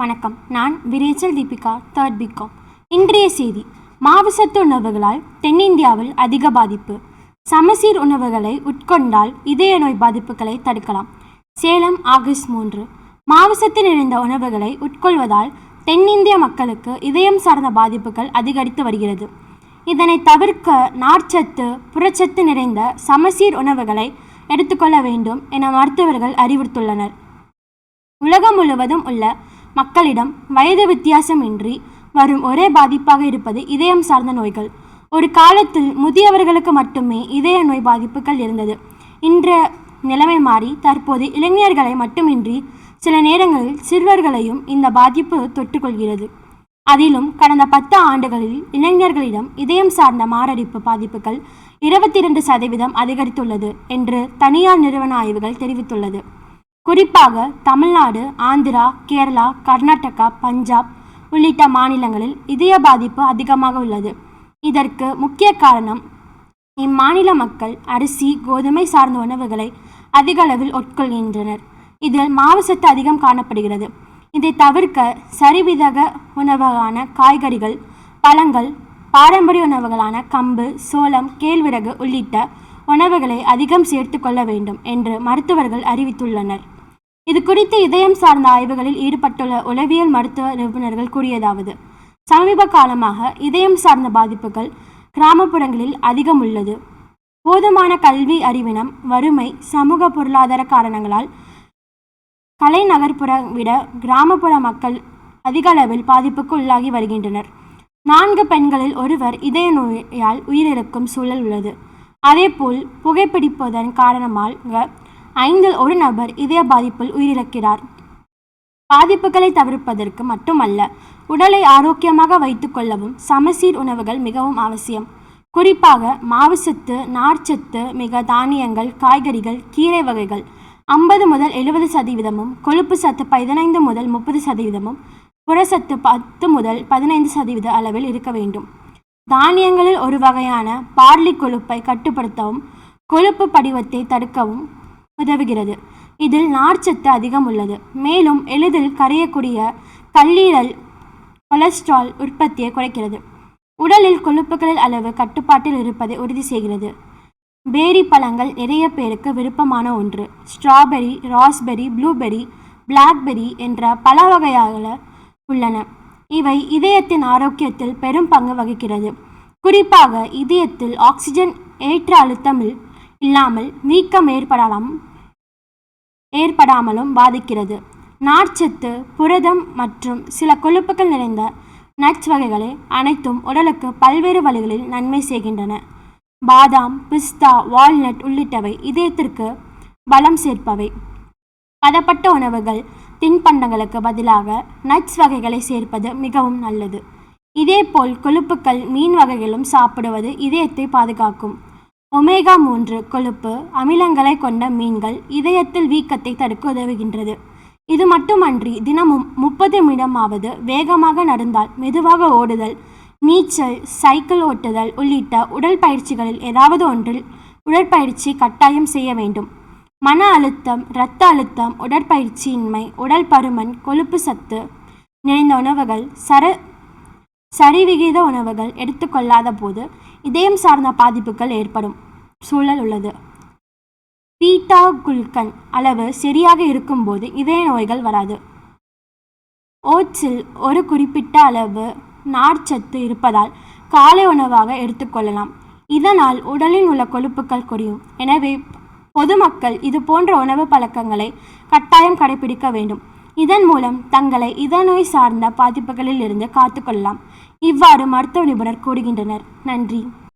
வணக்கம். நான் விரேச்சல் Deepika third BCom இன்றைய செய்தி மாவுசத்து உணவுகளால் தென்னிந்தியாவில் அதிக பாதிப்பு. சமசீர் உணவுகளை உட்கொண்டால் இதய நோய் பாதிப்புகளை தடுக்கலாம். சேலம் ஆகஸ்ட் மூன்று. மாவுசத்து நிறைந்த உணவுகளை உட்கொள்வதால் தென்னிந்திய மக்களுக்கு இதயம் சார்ந்த பாதிப்புகள் அதிகரித்து வருகிறது. இதனை தவிர்க்க நார்ச்சத்து புறச்சத்து நிறைந்த சமசீர் உணவுகளை எடுத்துக்கொள்ள வேண்டும் என மருத்துவர்கள் அறிவுறுத்துள்ளனர். உலகம் முழுவதும் உள்ள மக்களிடம் வயது வித்தியாசமின்றி வரும் ஒரே பாதிப்பாக இருப்பது இதயம் சார்ந்த நோய்கள். ஒரு காலத்தில் முதியவர்களுக்கு மட்டுமே இதய நோய் பாதிப்புகள் இருந்தது. இன்ற நிலைமை மாறி தற்போது இளைஞர்களை மட்டுமின்றி சில நேரங்களில் சிறுவர்களையும் இந்த பாதிப்பு தொட்டுக்கொள்கிறது. அதிலும் கடந்த பத்து ஆண்டுகளில் இளைஞர்களிடம் இதயம் சார்ந்த மாரடைப்பு பாதிப்புகள் இருபத்தி இரண்டு சதவீதம் அதிகரித்துள்ளது என்று தனியார் நிறுவன ஆய்வுகள் தெரிவித்துள்ளது. குறிப்பாக தமிழ்நாடு ஆந்திரா கேரளா கர்நாடகா பஞ்சாப் உள்ளிட்ட மாநிலங்களில் இதய பாதிப்பு அதிகமாக உள்ளது. இதற்கு முக்கிய காரணம் இம்மாநில மக்கள் அரிசி கோதுமை சார்ந்த உணவுகளை அதிக அளவில் உட்கொள்கின்றனர். இதில் மாவுசத்து அதிகம் காணப்படுகிறது. இதை தவிர்க்க சரிவிதக உணவுகளான காய்கறிகள் பழங்கள் பாரம்பரிய உணவுகளான கம்பு சோளம் கேழ்விறகு உள்ளிட்ட உணவுகளை அதிகம் சேர்த்து கொள்ள வேண்டும் என்று மருத்துவர்கள் அறிவித்துள்ளனர். இது குறித்து இதயம் சார்ந்த ஆய்வுகளில் ஈடுபட்டுள்ள உளவியல் மருத்துவ நிபுணர்கள் கூறியதாவது சமீப காலமாக இதயம் சார்ந்த பாதிப்புகள் கிராமப்புறங்களில் அதிகம் உள்ளது. போதுமான கல்வி அறிவினம் வறுமை சமூக பொருளாதார காரணங்களால் கலை நகர்ப்புறம் விட கிராமப்புற மக்கள் அதிக அளவில் பாதிப்புக்கு உள்ளாகி வருகின்றனர். நான்கு பெண்களில் ஒருவர் இதய நோயால் உயிரிழக்கும் சூழல் உள்ளது. அதேபோல் புகைப்பிடிப்பதன் காரணமாக ஐந்தில் ஒரு நபர் இதய பாதிப்பில் உயிரிழக்கிறார். பாதிப்புகளை தவிர்ப்பதற்கு மட்டுமல்ல உடலை ஆரோக்கியமாக வைத்துக்கொள்ளவும் சமசீர் உணவுகள் மிகவும் அவசியம். குறிப்பாக மாவுசத்து நார்ச்சத்து மிக தானியங்கள் காய்கறிகள் கீரை வகைகள் ஐம்பது முதல் எழுபது சதவீதமும் கொழுப்பு சத்து பதினைந்து முதல் முப்பது சதவீதமும் புறசத்து பத்து முதல் பதினைந்து சதவீத அளவில் இருக்க வேண்டும். தானியங்களில் ஒரு வகையான பார்லி கொழுப்பை கட்டுப்படுத்தவும் கொழுப்பு படிவத்தை தடுக்கவும் உதவுகிறது. இதில் நார்ச்சத்து அதிகம் உள்ளது மேலும் எளிதில் கரையக்கூடிய கல்லீரல் கொலஸ்ட்ரால் உற்பத்தியை குறைக்கிறது. உடலில் கொழுப்புகளின் அளவு கட்டுப்பாட்டில் இருப்பதை உறுதி செய்கிறது. பேரி பழங்கள் நிறைய பேருக்கு விருப்பமான ஒன்று. ஸ்ட்ராபெரி ராஸ்பெரி ப்ளூபெரி பிளாக்பெரி என்ற பல வகையாக உள்ளன. இவை இதயத்தின் ஆரோக்கியத்தில் பெரும் பங்கு வகிக்கிறது. குறிப்பாக இதயத்தில் ஆக்சிஜன் ஏற்ற அழுத்தமில் இல்லாமல் வீக்கம் ஏற்படலாம். ஏற்படாமலும் பாதிக்கிறது நார்ச்சத்து புரதம் மற்றும் சில கொழுப்புகள் நிறைந்த நட்ஸ் வகைகளை அனைத்தும் உடலுக்கு பல்வேறு வழிகளில் நன்மை செய்கின்றன. பாதாம் பிஸ்தா வால்நட் உள்ளிட்டவை இதயத்திற்கு பலம் சேர்ப்பவை. பதப்பட்ட உணவுகள் தின்பண்டங்களுக்கு பதிலாக நட்ஸ் வகைகளை சேர்ப்பது மிகவும் நல்லது. இதேபோல் கொழுப்புக்கள் மீன் வகைகளும் சாப்பிடுவது இதயத்தை பாதுகாக்கும். ஒமேகா மூன்று கொழுப்பு அமிலங்களை கொண்ட மீன்கள் இதயத்தில் வீக்கத்தை தடுக்க உதவுகின்றது. இது மட்டுமன்றி தினமும் முப்பது நிமிடமாவது வேகமாக நடந்தால் மெதுவாக ஓடுதல் நீச்சல் சைக்கிள் ஓட்டுதல் உள்ளிட்ட உடல் பயிற்சிகளில் ஏதாவது ஒன்றில் உடற்பயிற்சி கட்டாயம் செய்ய வேண்டும். மன அழுத்தம் இரத்த அழுத்தம் உடற்பயிற்சியின்மை உடல் பருமன் கொழுப்பு சத்து நிறைந்த உணவுகள் சர சரிவிகித உணவுகள் எடுத்துக்கொள்ளாத போது இதயம் சார்ந்த பாதிப்புகள் ஏற்படும் சூழல் உள்ளது. பீட்டா குல்கன் அளவு சரியாக இருக்கும்போது இதய நோய்கள் வராது. ஓட்ஸில் ஒரு குறிப்பிட்ட அளவு நார்ச்சத்து இருப்பதால் காலை உணவாக எடுத்துக்கொள்ளலாம். இதனால் உடலில் உள்ள கொழுப்புகள் குறையும். எனவே பொதுமக்கள் இது போன்ற உணவு பழக்கங்களை கட்டாயம் கடைபிடிக்க வேண்டும். இதன் மூலம் தங்களை இதநோய் சார்ந்த பாதிப்புகளில் இருந்து காத்துக்கொள்ளலாம். இவ்வாறு மருத்துவ நிபுணர் கூறுகின்றனர். நன்றி.